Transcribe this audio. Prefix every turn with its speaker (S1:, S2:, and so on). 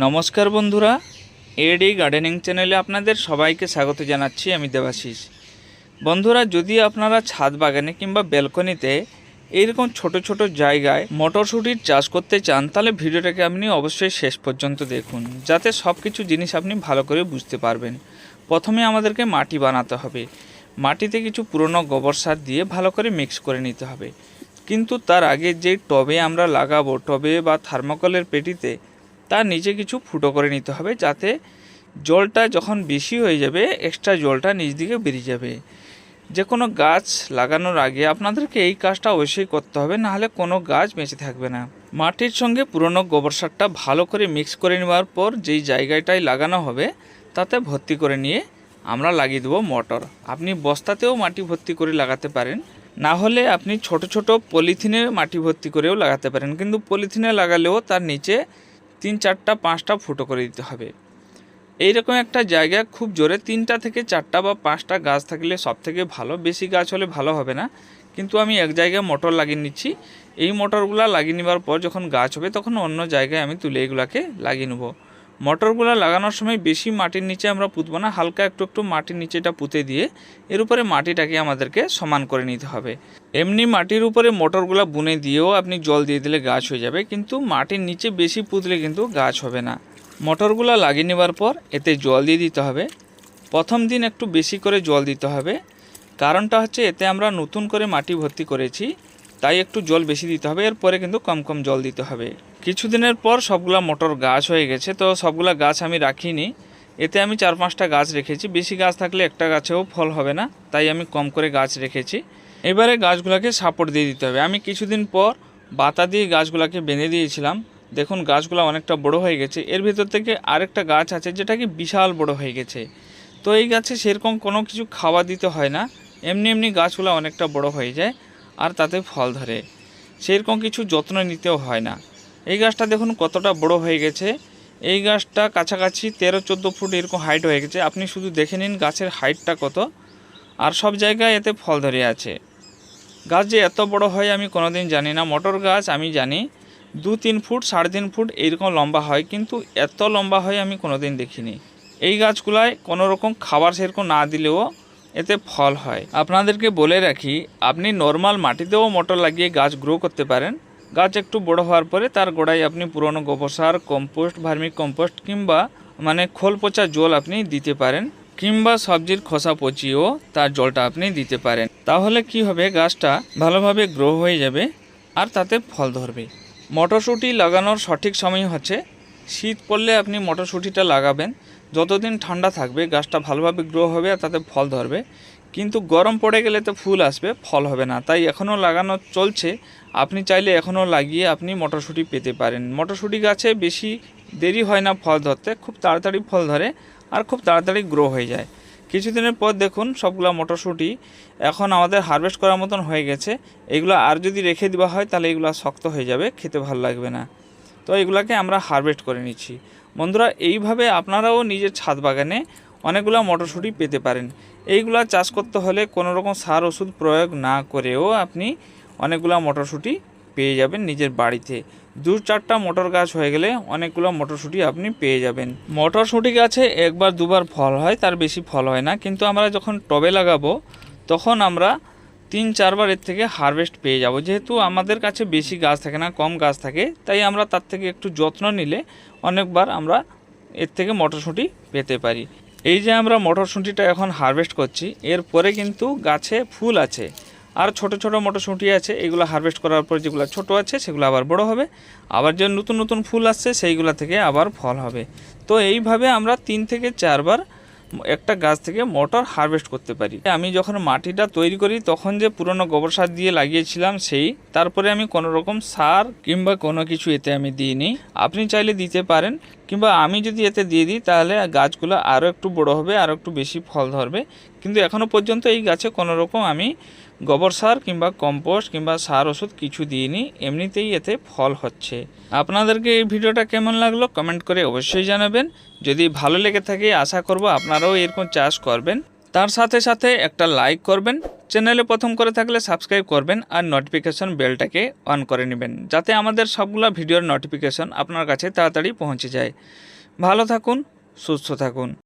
S1: নমস্কার বন্ধুরা, এডি গার্ডেনিং চ্যানেলে আপনাদের সবাইকে স্বাগত জানাচ্ছি, আমি দেবাশিস। বন্ধুরা, যদি আপনারা ছাদ বাগানে কিংবা ব্যালকনিতে এইরকম ছোট ছোট জায়গায় মটরশুঁটির চাষ করতে চান, তাহলে ভিডিওটাকে আপনি অবশ্যই শেষ পর্যন্ত দেখুন, যাতে সব কিছু জিনিস আপনি ভালো করে বুঝতে পারবেন। প্রথমে আমাদেরকে মাটি বানাতে হবে। মাটিতে কিছু পুরনো গোবর সার দিয়ে ভালো করে মিক্স করে নিতে হবে। কিন্তু তার আগে যে টবে আমরা লাগাবো, টবে বা থার্মোকলের পেটিতে তার নিচে কিছু ফুটো করে নিতে হবে যাতে জলটা যখন বেশি হয়ে যাবে এক্সট্রা জলটা নিচ দিকে বেরিয়ে যাবে। যে কোনো গাছ লাগানোর আগে আপনাদেরকে এই কাজটা অবশ্যই করতে হবে নাহলে কোনো গাছ বেঁচে থাকবে না। মাটির সঙ্গে পুরনো গোবর সারটা ভালো করে মিক্স করে নেওয়ার পর যেই জায়গাটায় লাগানো হবে, তাতে ভর্তি করে নিয়ে আমরা লাগিয়ে দেবো মটর। আপনি বস্তাতেও মাটি ভর্তি করে লাগাতে পারেন, না হলে আপনি ছোট ছোট পলিথিনে মাটি ভর্তি করেও লাগাতে পারেন। কিন্তু পলিথিনে লাগালেও তার নিচে তিন চারটা, পাঁচটা ফুটো করে দিতে হবে। এইরকম একটা জায়গা খুব জোরে তিনটা থেকে চারটা বা পাঁচটা গাছ থাকলে সব থেকে ভালো। বেশি গাছ হলে ভালো হবে না। কিন্তু আমি এক জায়গায় মোটর লাগিয়ে নিচ্ছি। এই মোটরগুলো লাগিয়ে নেবার পর যখন গাছ হবে তখন অন্য জায়গায় আমি তুলে এগুলাকে লাগিয়ে নেব। মটরগুলো লাগানোর সময় বেশি মাটির নিচে আমরা পুঁতবো না। হালকা একটু একটু মাটির নিচেটা পুঁতে দিয়ে এর উপরে মাটিটাকে আমাদেরকে সমান করে নিতে হবে। এমনি মাটির উপরে মোটরগুলো বুনে দিয়েও আপনি জল দিয়ে দিলে গাছ হয়ে যাবে, কিন্তু মাটির নিচে বেশি পুঁতলে কিন্তু গাছ হবে না। মোটরগুলো লাগিয়ে নেবার পর এতে জল দিয়ে দিতে হবে। প্রথম দিন একটু বেশি করে জল দিতে হবে। কারণটা হচ্ছে এতে আমরা নতুন করে মাটি ভর্তি করেছি, তাই একটু জল বেশি দিতে হবে, এরপরে কিন্তু কম কম জল দিতে হবে। কিছুদিনের পর সবগুলা মোটর গাছ হয়ে গেছে, তো সবগুলা গাছ আমি রাখিনি। এতে আমি চার পাঁচটা গাছ রেখেছি, বেশি গাছ থাকলে একটা গাছেও ফল হবে না, তাই আমি কম করে গাছ রেখেছি। এবারে গাছগুলোকে সাপোর্ট দিয়ে দিতে হবে। আমি কিছুদিন পর বাতা দিয়ে গাছগুলোকে বেঁধে দিয়েছিলাম। দেখুন, গাছগুলো অনেকটা বড় হয়ে গেছে। এর ভেতর থেকে আরেকটা গাছ আছে, যেটা কি বিশাল বড় হয়ে গেছে। তো এই গাছে সেরকম কোনো কিছু খাওয়া দিতে হয় না। এমনি এমনি গাছগুলো অনেকটা বড় হয়ে যায় আর তাতে ফল ধরে। সেরকম কিছু যত্ন নিতেও হয় না। এই গাছটা দেখুন কতটা বড় হয়ে গেছে। এই গাছটা কাছাকাছি তেরো, চোদ্দ ফুট এরকম হাইট হয়ে গেছে। আপনি শুধু দেখে নিন গাছের হাইটটা কত। আর সব জায়গায় এতে ফল ধরে আছে। গাছ যে এত বড় হয় আমি কোনোদিন জানি না। মটর গাছ আমি জানি দু তিন ফুট সাড়ে তিন ফুট এইরকম লম্বা হয়, কিন্তু এত লম্বা হয় আমি কোনোদিন দেখিনি। এই গাছগুলায় কোনো রকম খাবার সেরকম না দিলেও এতে ফল হয়। আপনাদেরকে বলে রাখি, আপনি নর্মাল মাটিতেও মটর লাগিয়ে গাছ গ্রো করতে পারেন। গাছ একটু বড় হওয়ার পরে তার গোড়ায় আপনি পুরনো গোবর সার কম্পোস্ট ভার্মি কম্পোস্ট কিংবা মানে খোল পচা জল আপনি দিতে পারেন। কিংবা সবজির খোসা পচিয়েও তার জলটা আপনি দিতে পারেন। তাহলে কি হবে, গাছটা ভালোভাবে গ্রো হয়ে যাবে আর তাতে ফল ধরবে। মটরশুঁটি লাগানোর সঠিক সময় হচ্ছে, শীত পড়লে আপনি মটরশুঁটিটা লাগাবেন। যতদিন ঠান্ডা থাকবে, গাছটা ভালোভাবে গ্রো হবে আর তাতে ফল ধরবে। কিন্তু গরম পড়ে গেলে তো ফুল আসবে, ফল হবে না। তাই এখনও লাগানো চলছে। আপনি চাইলে এখনও লাগিয়ে আপনি মটরশুঁটি পেতে পারেন। মটরশুঁটি গাছে বেশি দেরি হয় না ফল ধরতে, খুব তাড়াতাড়ি ফল ধরে। আর খুব তাড়াতাড়ি গ্রো হয়ে যায়। কিছুদিনের পর দেখুন সবগুলা মটরশুঁটি এখন আমাদের হারভেস্ট করার মতন হয়ে গেছে। এগুলো আর যদি রেখে দেওয়া হয়, তাহলে এগুলো শক্ত হয়ে যাবে, খেতে ভালো লাগবে না। তো এগুলাকে আমরা হারভেস্ট করে নিচ্ছি। বন্ধুরা, এইভাবে আপনারাও নিজের ছাদ বাগানে অনেকগুলো মটরশুঁটি পেতে পারেন। এইগুলা চাষ করতে হলে কোনো রকম সার ওষুধ প্রয়োগ না করেও আপনি অনেকগুলো মটরশুঁটি পেয়ে যাবেন নিজের বাড়িতে। দু চারটা মটর গাছ হয়ে গেলে অনেকগুলো মটরশুঁটি আপনি পেয়ে যাবেন। মটরশুঁটি গাছে একবার দুবার ফল হয়, তার বেশি ফল হয় না। কিন্তু আমরা যখন টবে লাগাবো, তখন আমরা তিন চারবার এর থেকে হারভেস্ট পেয়ে যাব। যেহেতু আমাদের কাছে বেশি গাছ থাকে না, কম গাছ থাকে, তাই আমরা তার থেকে একটু যত্ন নিলে অনেকবার আমরা এর থেকে মটরশুঁটি পেতে পারি। এই যে আমরা মটরশুঁটিটা এখন হারভেস্ট করছি, এরপরে কিন্তু গাছে ফুল আছে। আর ছোট ছোট মটরশুঁটি আছে, এগুলো হারভেস্ট করার পর যেগুলো ছোট আছে, সেগুলো আবার বড় হবে। আবার যে নতুন নতুন ফুল আসছে, সেইগুলো থেকে আবার ফল হবে। তো এইভাবে আমরা তিন থেকে চারবার একটা গাছ থেকে মটর হারভেস্ট করতে পারি। আমি যখন মাটিটা তৈরি করি, তখন যে পুরনো গোবর সার দিয়ে লাগিয়েছিলাম, সেই তারপরে আমি কোনো রকম সার কিংবা কোনো কিছু এতে আমি দিইনি। আপনি চাইলে দিতে পারেন, কিংবা আমি যদি এতে দিয়ে দিই, তাহলে গাছগুলো আরও একটু বড় হবে আরও একটু বেশি ফল ধরবে। কিন্তু এখনও পর্যন্ত এই গাছে কোনো রকম আমি গোবর সার কিংবা কম্পোস্ট কিংবা সার ওষুধ কিছু দিইনি, এমনিতেই এতে ফল হচ্ছে। আপনাদেরকে এই ভিডিওটা কেমন লাগল কমেন্ট করে অবশ্যই জানাবেন। যদি ভালো লেগে থাকে, আশা করব আপনারাও এরকম চাষ করবেন। তার সাথে সাথে একটা লাইক করবেন, চ্যানেলে প্রথম করে থাকলে সাবস্ক্রাইব করবেন আর নোটিফিকেশন বেলটাকে অন করে নেবেন, যাতে আমাদের সবগুলো ভিডিওর নোটিফিকেশন আপনার কাছে তাড়াতাড়ি পৌঁছে যায়। ভালো থাকুন, সুস্থ থাকুন।